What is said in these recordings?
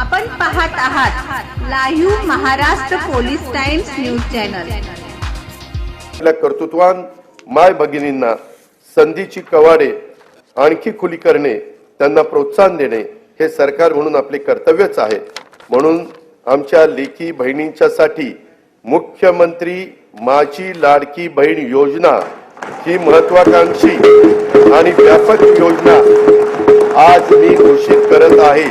आपण पाहत आहात live Maharashtra police times news channel. आपल्या कर्तृत्वान माय भगिनींना संधीची कवाडे आणखी खुली करणे त्यांना प्रोत्साहन देणे हे सरकार म्हणून आपले कर्तव्यच आहे. म्हणून आमच्या लेखी बहिणींच्यासाठी मुख्यमंत्री माझी लाडकी बहीण योजना ही महत्वाकांक्षी आणि व्यापक योजना आज मी घोषित करत आहे.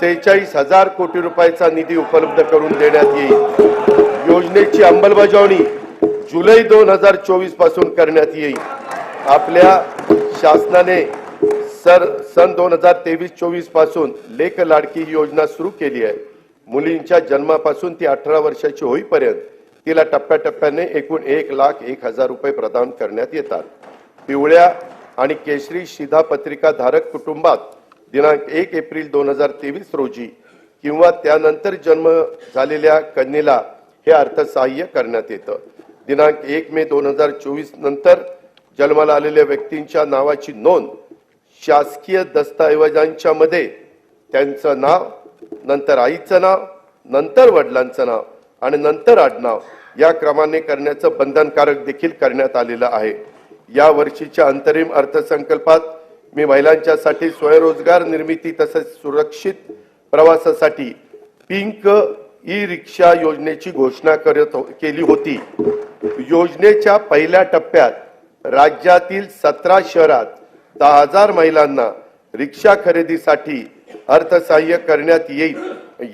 सेहेचाळीस हजार कोटी रुपयाचा निधी उपलब्ध करून देण्यात येईल. योजनेची अंमलबजावणी जुलै दोन हजार चोवीसपासून करण्यात येईल. आपल्या शासनाने सर सन दोन हजार तेवीस चोवीसपासून लेख लाडकी ही योजना सुरू केली आहे. मुलींच्या जन्मापासून ती अठरा वर्षाची होईपर्यंत तिला टप्प्याटप्प्याने एकूण एक लाख एक हजार रुपये प्रदान करण्यात येतात. पिवळ्या आणि केशरी शिधापत्रिका धारक कुटुंबात दिनांक एक एप्रिल दोन हजार तेवीस रोजी किंवा त्यानंतर जन्म झालेल्या कन्येला हे अर्थसहाय्य करण्यात येतं. दिनांक एक मे दोन हजार चोवीस नंतर जन्माला आलेल्या व्यक्तींच्या नावाची नोंद शासकीय दस्तऐवजांच्या मध्ये त्यांचं नाव नंतर आईचं नाव नंतर वडिलांचं नाव आणि नंतर आडनाव या क्रमाने करण्याचं बंधनकारक देखील करण्यात आलेलं आहे. या वर्षीच्या अंतरिम अर्थसंकल्पात मी महिलांच्यासाठी स्वयंरोजगार निर्मिती तसेच सुरक्षित प्रवासासाठी पिंक ई रिक्षा योजनेची घोषणा करत हो- केली होती. योजनेच्या पहिल्या टप्प्यात राज्यातील सतरा शहरात दहा हजार महिलांना रिक्षा खरेदीसाठी अर्थसहाय्य करण्यात येईल.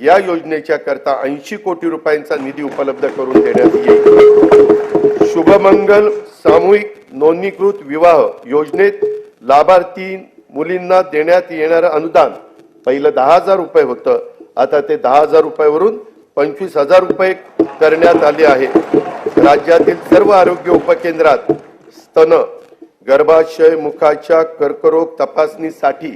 या योजनेच्या करता ऐंशी कोटी रुपयांचा निधी उपलब्ध करून देण्यात येईल. शुभमंगल सामूहिक नोंदणीकृत विवाह योजनेत लाभार्थी मुलींना देण्यात येणारं अनुदान पहिलं दहा हजार रुपये होतं. आता ते दहा हजार रुपयावरून पंचवीस हजार रुपये करण्यात आले आहे. राज्यातील सर्व आरोग्य उपकेंद्रात स्तन गर्भाशय मुखाच्या कर्करोग तपासणीसाठी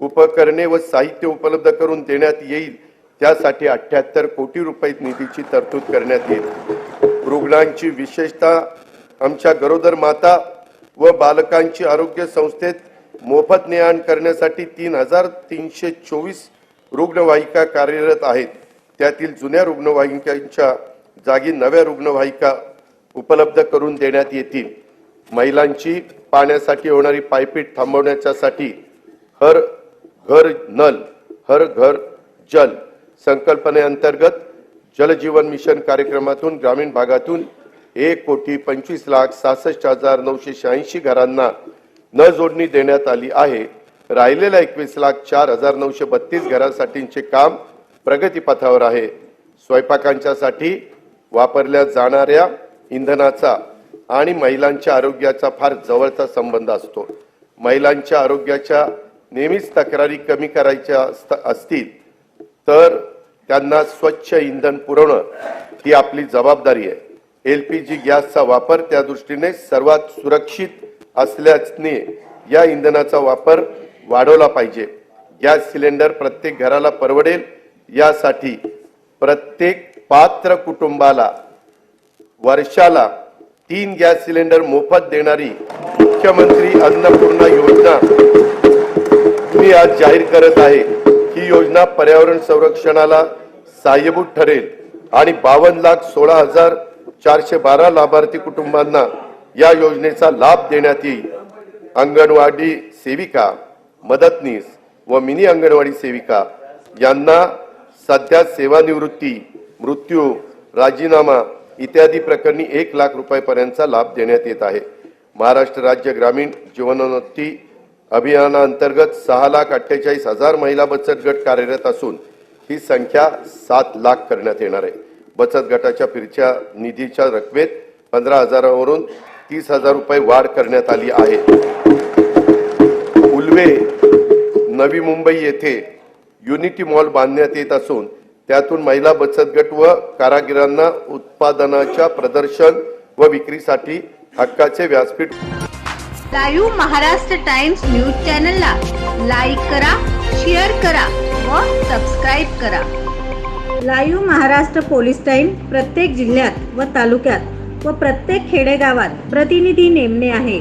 उपकरणे व साहित्य उपलब्ध करून देण्यात येईल. त्यासाठी अठ्ठ्याहत्तर कोटी रुपये निधीची तरतूद करण्यात येईल. रुग्णांची विशेषतः आमच्या गरोदर माता व बालकांची आरोग्य संस्थेत मोफत ने आण करण्यासाठी तीन हजार तीनशे चोवीस रुग्णवाहिका कार्यरत आहेत. त्यातील जुन्या रुग्णवाहिकांच्या जागी नव्या रुग्णवाहिका उपलब्ध करून देण्यात येतील. महिलांची पाण्यासाठी होणारी पायपीट थांबवण्याच्यासाठी हर घर नल हर घर जल संकल्पनेअंतर्गत जलजीवन मिशन कार्यक्रमातून ग्रामीण भागातून एक कोटी पंचवीस लाख सहासष्ट हजार नऊशे शहाऐंशी घरांना न जोडणी देण्यात आली आहे. राहिलेल्या एकवीस लाख चार हजार नऊशे बत्तीस घरांसाठीचे काम प्रगतीपथावर आहे. स्वयंपाकांच्यासाठी वापरल्या जाणाऱ्या इंधनाचा आणि महिलांच्या आरोग्याचा फार जवळचा संबंध असतो. महिलांच्या आरोग्याच्या नेहमीच तक्रारी कमी करायच्या असतील तर त्यांना स्वच्छ इंधन पुरवणं ही आपली जबाबदारी आहे. एल पी जी गॅसचा वापर त्या दृष्टीने सर्वात सुरक्षित असल्याने या इंधनाचा वापर वाढवला पाहिजे. गॅस सिलेंडर प्रत्येक घराला परवडेल. यासाठी प्रत्येक पात्र कुटुंबाला वर्षाला तीन गॅस सिलेंडर मोफत देणारी मुख्यमंत्री अन्नपूर्णा योजना मी आज जाहीर करत आहे. ही योजना पर्यावरण संरक्षणाला सहाय्यभूत ठरेल आणि बावन्न लाख सोळा हजार चारशे बारा लाभार्थी कुटुंबांना या योजनेचा लाभ देण्यात येईल. अंगणवाडी सेविका मदतनीस व मिनी अंगणवाडी सेविका यांना सध्या सेवानिवृत्ती मृत्यू राजीनामा इत्यादी प्रकरणी एक लाख रुपयापर्यंतचा लाभ देण्यात येत आहे. महाराष्ट्र राज्य ग्रामीण जीवनोन्नती अभियानाअंतर्गत सहा लाख अठ्ठेचाळीस हजार महिला बचत गट कार्यरत असून ही संख्या सात लाख करण्यात येणार आहे. बचत गटाच्या फिरच्या निधीच्या रकमेत पंधरा हजारावरून तीस हजार रुपये वाढ करण्यात आली आहे. उल्वे नवी मुंबई येथे युनिटी मॉल बांधण्यात येत असून त्यातून महिला बचत गट व कारागिरांना उत्पादनाच्या प्रदर्शन व विक्रीसाठी हक्काचे व्यासपीठ लाईव्ह महाराष्ट्र टाइम्स न्यूज चॅनलला लाईक करा शेअर करा व सबस्क्राईब करा. लाईव्ह महाराष्ट्र पोलीस टाईम प्रत्येक जिल्ह्यात व तालुक्यात व प्रत्येक खेडेगावात प्रतिनिधी नेमणे आहे.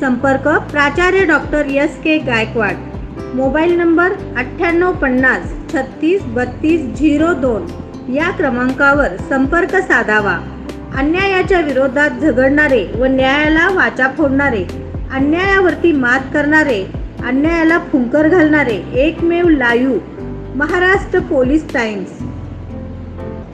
संपर्क प्राचार्य doctor S K Gaikwad. Mobile number अठ्ठ्याण्णव पन्नास छत्तीस बत्तीस झिरो दोन या क्रमांकावर संपर्क साधावा. अन्यायाच्या विरोधात झगडणारे व न्यायाला वाचा फोडणारे अन्यायावरती मात करणारे अन्यायाला फुंकर घालणारे एकमेव लायू महाराष्ट्र पोलीस टाइम्स